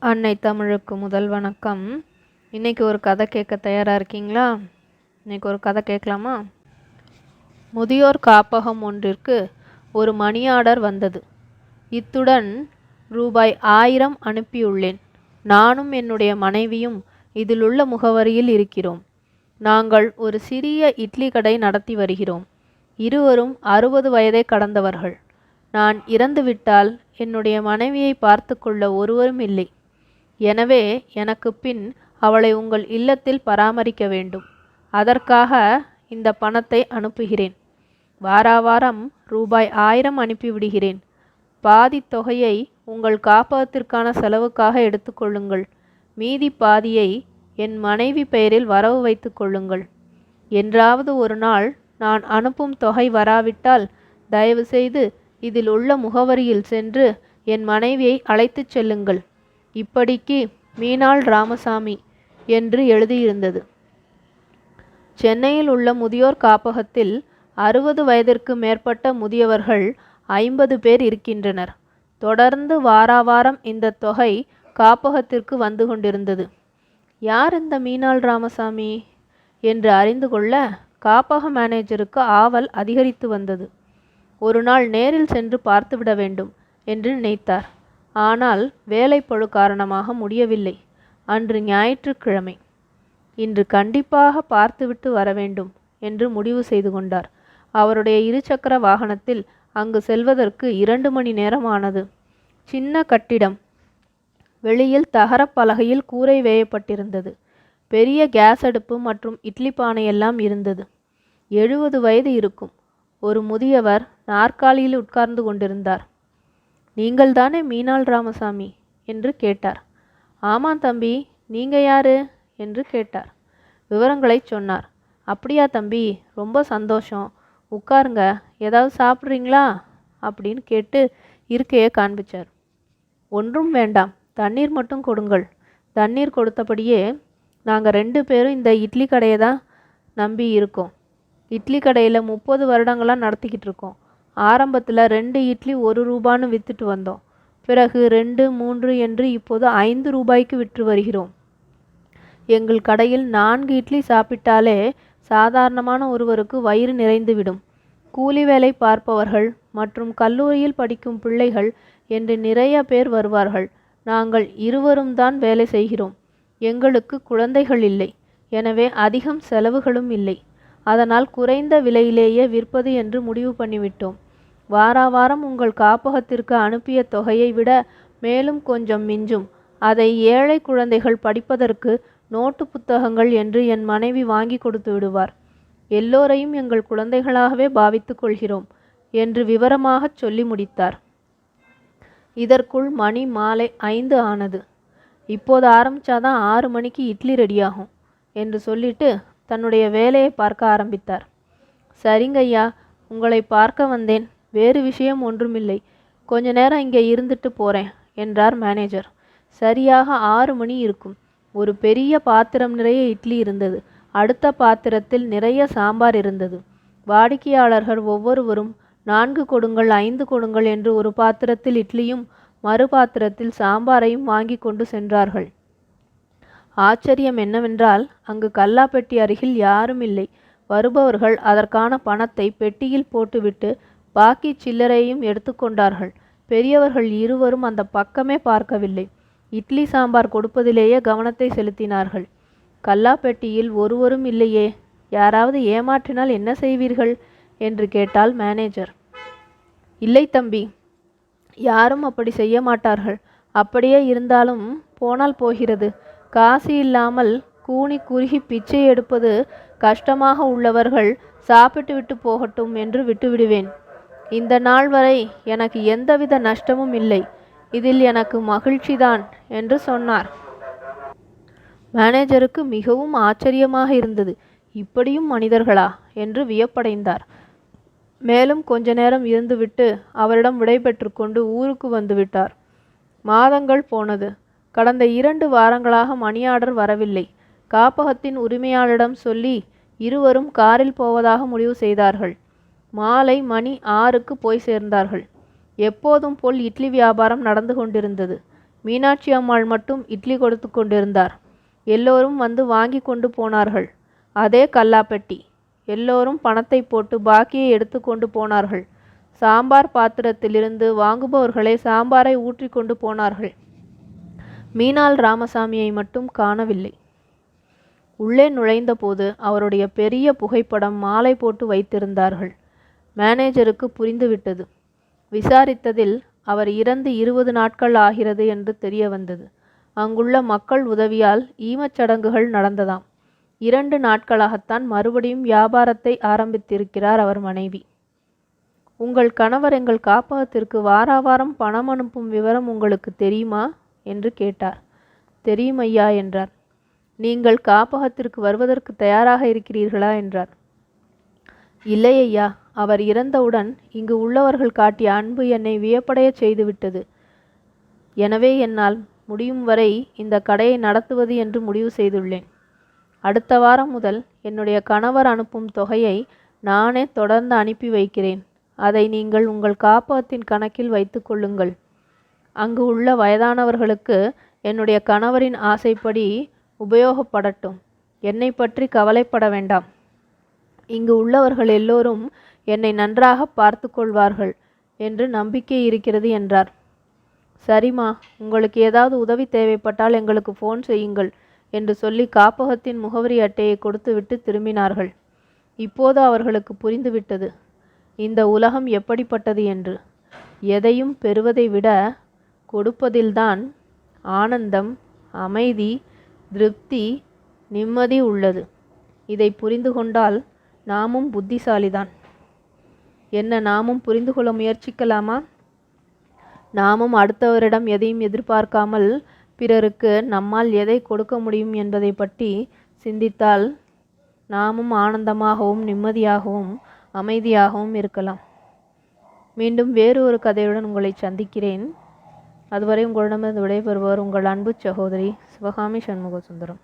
அன்னை தமிழுக்கு முதல் வணக்கம். இன்றைக்கி ஒரு கதை கேட்க தயாராக இருக்கீங்களா? இன்னைக்கு ஒரு கதை கேட்கலாமா? முதியோர் காப்பகம் ஒன்றிற்கு ஒரு மணி ஆர்டர் வந்தது. இத்துடன் ரூபாய் ஆயிரம் அனுப்பியுள்ளேன். நானும் என்னுடைய மனைவியும் இதிலுள்ள முகவரியில் இருக்கிறோம். நாங்கள் ஒரு சிறிய இட்லி கடை நடத்தி வருகிறோம். இருவரும் அறுபது வயதை கடந்தவர்கள். நான் இறந்துவிட்டால் என்னுடைய மனைவியை பார்த்து கொள்ள ஒருவரும் இல்லை. எனவே எனக்கு பின் அவளை உங்கள் இல்லத்தில் பராமரிக்க வேண்டும். அதற்காக இந்த பணத்தை அனுப்புகிறேன். வாராவாரம் ரூபாய் ஆயிரம் அனுப்பிவிடுகிறேன் பாதி தொகையை உங்கள் காப்பகத்திற்கான செலவுக்காக எடுத்துக்கொள்ளுங்கள் மீதி பாதியை என் மனைவி பெயரில் வரவு வைத்து கொள்ளுங்கள். என்றாவது ஒரு நாள் நான் அனுப்பும் தொகை வராவிட்டால் தயவுசெய்து இதில் உள்ள முகவரியில் சென்று என் மனைவியை அழைத்துச் செல்லுங்கள். இப்படிக்கு மீனாள் ராமசாமி என்று எழுதியிருந்தது. சென்னையில் உள்ள முதியோர் காப்பகத்தில் அறுபது வயதிற்கு மேற்பட்ட முதியவர்கள் ஐம்பது பேர் இருக்கின்றனர். தொடர்ந்து வாராவாரம் இந்த தொகை காப்பகத்திற்கு வந்து கொண்டிருந்தது. யார் இந்த மீனாள் ராமசாமி என்று அறிந்து கொள்ள காப்பக மேனேஜருக்கு ஆவல் அதிகரித்து வந்தது. ஒரு நாள் நேரில் சென்று பார்த்துவிட வேண்டும் என்று நினைத்தார். ஆனால் வேலைப்பழு காரணமாக முடியவில்லை. அன்று ஞாயிற்றுக்கிழமை. இன்று கண்டிப்பாக பார்த்துவிட்டு வர வேண்டும் என்று முடிவு செய்து கொண்டார். அவருடைய இருசக்கர வாகனத்தில் அங்கு செல்வதற்கு இரண்டு மணி நேரம் ஆனது சின்ன கட்டிடம். வெளியில் தகரப்பலகையில் கூரை வேயப்பட்டிருந்தது. பெரிய கேஸ் அடுப்பு மற்றும் இட்லி பானை எல்லாம் இருந்தது. எழுபது வயது இருக்கும். ஒரு முதியவர் நாற்காலியில் உட்கார்ந்து கொண்டிருந்தார். நீங்கள் தானே மீனாள் ராமசாமி? என்று கேட்டார். ஆமாம் தம்பி நீங்க யாரு? என்று கேட்டார். விவரங்களை சொன்னார். அப்படியா தம்பி ரொம்ப சந்தோஷம். உட்காருங்க ஏதாவது சாப்பிட்றீங்களா? அப்படின்னு கேட்டு இருக்கையை காண்பிச்சார். ஒன்றும் வேண்டாம் தண்ணீர் மட்டும் கொடுங்கள். தண்ணீர் கொடுத்தபடியே நாங்கள் ரெண்டு பேரும் இந்த இட்லி கடையை தான் நம்பி இருக்கோம். இட்லி கடையில் முப்பது வருடங்களாக நடத்திக்கிட்டு இருக்கோம். ஆரம்பத்தில் ரெண்டு இட்லி ஒரு ரூபான்னு விற்றுட்டு வந்தோம். பிறகு ரெண்டு மூன்று என்று இப்போது ஐந்து ரூபாய்க்கு விற்று வருகிறோம். எங்கள் கடையில் நான்கு இட்லி சாப்பிட்டாலே சாதாரணமான ஒருவருக்கு வயிறு நிறைந்துவிடும். கூலி வேலை பார்ப்பவர்கள் மற்றும் கல்லூரியில் படிக்கும் பிள்ளைகள் என்று நிறைய பேர் வருவார்கள். நாங்கள் இருவரும் தான் வேலை செய்கிறோம். எங்களுக்கு குழந்தைகள் இல்லை. எனவே அதிகம் செலவுகளும் இல்லை. அதனால் குறைந்த விலையிலேயே விற்பது என்று முடிவு பண்ணிவிட்டோம். வாராவாரம் உங்கள் காப்பகத்திற்கு அனுப்பிய தொகையை விட மேலும் கொஞ்சம் மிஞ்சும். அதை ஏழை குழந்தைகள் படிப்பதற்கு நோட்டு புத்தகங்கள் என்று என் மனைவி வாங்கி கொடுத்து விடுவார். எல்லோரையும் எங்கள் குழந்தைகளாகவே பாவித்துக் கொள்கிறோம் என்று விவரமாகச் சொல்லி முடித்தார். இதற்குள் மணி மாலை ஐந்து ஆனது. இப்போது ஆரம்பித்தாதான் ஆறு மணிக்கு இட்லி ரெடியாகும் என்று சொல்லிட்டு தன்னுடைய வேலையை பார்க்க ஆரம்பித்தார். சரிங்கய்யா உங்களை பார்க்க வந்தேன். வேறு விஷயம் ஒன்றுமில்லை. கொஞ்ச நேரம் இங்கே இருந்துட்டு போகிறேன் என்றார் மேனேஜர் சரியாக ஆறு மணி இருக்கும். ஒரு பெரிய பாத்திரம் நிறைய இட்லி இருந்தது. அடுத்த பாத்திரத்தில் நிறைய சாம்பார் இருந்தது. வாடிக்கையாளர்கள் ஒவ்வொருவரும் நான்கு கொடுங்கள் ஐந்து கொடுங்கள் என்று ஒரு பாத்திரத்தில் இட்லியும் மறு பாத்திரத்தில் சாம்பாரையும் வாங்கி கொண்டு சென்றார்கள். ஆச்சரியம் என்னவென்றால் அங்கு கல்லாப்பெட்டி அருகில் யாரும் இல்லை வருபவர்கள் அதற்கான பணத்தை பெட்டியில் போட்டுவிட்டு பாக்கி சில்லறையும் எடுத்துக்கொண்டார்கள் பெரியவர்கள் இருவரும் அந்த பக்கமே பார்க்கவில்லை. இட்லி சாம்பார் கொடுப்பதிலேயே கவனத்தை செலுத்தினார்கள். கல்லாப்பெட்டியில் ஒருவரும் இல்லையே. யாராவது ஏமாற்றினால் என்ன செய்வீர்கள்? என்று கேட்டால் மேனேஜர். இல்லை தம்பி யாரும் அப்படி செய்ய மாட்டார்கள். அப்படியே இருந்தாலும் போனால் போகிறது. காசு இல்லாமல் கூனி குறுகி பிச்சை எடுப்பது கஷ்டமாக உள்ளவர்கள் சாப்பிட்டு விட்டு போகட்டும் என்று விட்டுவிடுவேன். இந்த நாள் வரை எனக்கு எந்தவித நஷ்டமும் இல்லை. இதில் எனக்கு மகிழ்ச்சிதான் என்று சொன்னார். மேனேஜருக்கு மிகவும் ஆச்சரியமாக இருந்தது. இப்படியும் மனிதர்களா? என்று வியப்படைந்தார். மேலும் கொஞ்ச நேரம் இருந்துவிட்டு அவரிடம் விடைபெற்று கொண்டு ஊருக்கு வந்துவிட்டார் மாதங்கள் போனது. கடந்த இரண்டு வாரங்களாக மணி ஆர்டர் வரவில்லை. காப்பகத்தின் உரிமையாளரிடம் சொல்லி இருவரும் காரில் போவதாக முடிவு செய்தார்கள். மாலை மணி ஆறுக்கு போய் சேர்ந்தார்கள். எப்போதும் போல் இட்லி வியாபாரம் நடந்து கொண்டிருந்தது. மீனாட்சி அம்மாள் மட்டும் இட்லி கொடுத்து கொண்டிருந்தார். எல்லோரும் வந்து வாங்கி கொண்டு போனார்கள். அதே கல்லாப்பெட்டி. எல்லோரும் பணத்தை போட்டு பாக்கியை எடுத்து கொண்டு போனார்கள். சாம்பார் பாத்திரத்திலிருந்து வாங்குபவர்களே சாம்பாரை ஊற்றி கொண்டு போனார்கள். மீனால் ராமசாமியை மட்டும் காணவில்லை. உள்ளே நுழைந்தபோது அவருடைய பெரிய புகைப்படம் மாலை போட்டு வைத்திருந்தார்கள். மேனேஜருக்கு புரிந்துவிட்டது. விசாரித்ததில் அவர் இறந்து இருபது நாட்கள் ஆகிறது என்று தெரிய வந்தது. அங்குள்ள மக்கள் உதவியால் ஈமச்சடங்குகள் நடந்ததாம். இரண்டு நாட்களாகத்தான் மறுபடியும் வியாபாரத்தை ஆரம்பித்திருக்கிறார் அவர் மனைவி. உங்கள் கணவர் எங்கள் காப்பகத்திற்கு வாராவாரம் பணம் அனுப்பும் விவரம் உங்களுக்கு தெரியுமா? என்று கேட்டார். தெரியும் ஐயா என்றார். நீங்கள் காப்பகத்திற்கு வருவதற்கு தயாராக இருக்கிறீர்களா? என்றார். இல்லை ஐயா. அவர் இறந்தவுடன் இங்கு உள்ளவர்கள் காட்டிய அன்பு என்னை வியப்படையச் செய்துவிட்டது. எனவே என்னால் முடியும் வரை இந்த கடையை நடத்துவது என்று முடிவு செய்துள்ளேன். அடுத்த வாரம் முதல் என்னுடைய கணவர் அனுப்பும் தொகையை நானே தொடர்ந்து அனுப்பி வைக்கிறேன். அதை நீங்கள் உங்கள் காப்பகத்தின் கணக்கில் வைத்து கொள்ளுங்கள். அங்கு உள்ள வயதானவர்களுக்கு என்னுடைய கணவரின் ஆசைப்படி உபயோகப்படட்டும். என்னை பற்றி கவலைப்பட வேண்டாம். இங்கு உள்ளவர்கள் எல்லோரும் என்னை நன்றாக பார்த்து கொள்வார்கள் என்று நம்பிக்கை இருக்கிறது என்றார். சரிம்மா உங்களுக்கு ஏதாவது உதவி தேவைப்பட்டால் எங்களுக்கு ஃபோன் செய்யுங்கள் என்று சொல்லி காப்பகத்தின் முகவரி அட்டையை கொடுத்துவிட்டு திரும்பினார்கள். இப்போது அவர்களுக்கு புரிந்துவிட்டது இந்த உலகம் எப்படிப்பட்டது என்று. எதையும் பெறுவதை விட கொடுப்பதில்தான் ஆனந்தம் அமைதி திருப்தி நிம்மதி உள்ளது. இதை புரிந்து கொண்டால் நாமும் புத்திசாலிதான். என்ன நாமும் புரிந்து கொள்ள முயற்சிக்கலாமா? நாமும் அடுத்தவரிடம் எதையும் எதிர்பார்க்காமல் பிறருக்கு நம்மால் எதை கொடுக்க முடியும் என்பதை பற்றி சிந்தித்தால் நாமும் ஆனந்தமாகவும் நிம்மதியாகவும் அமைதியாகவும் இருக்கலாம். மீண்டும் வேறு ஒரு கதையுடன் உங்களை சந்திக்கிறேன். அதுவரை உங்களிடமிருந்து விடைபெறுவர் உங்கள் அன்பு சகோதரி சிவகாமி சண்முக சுந்தரம்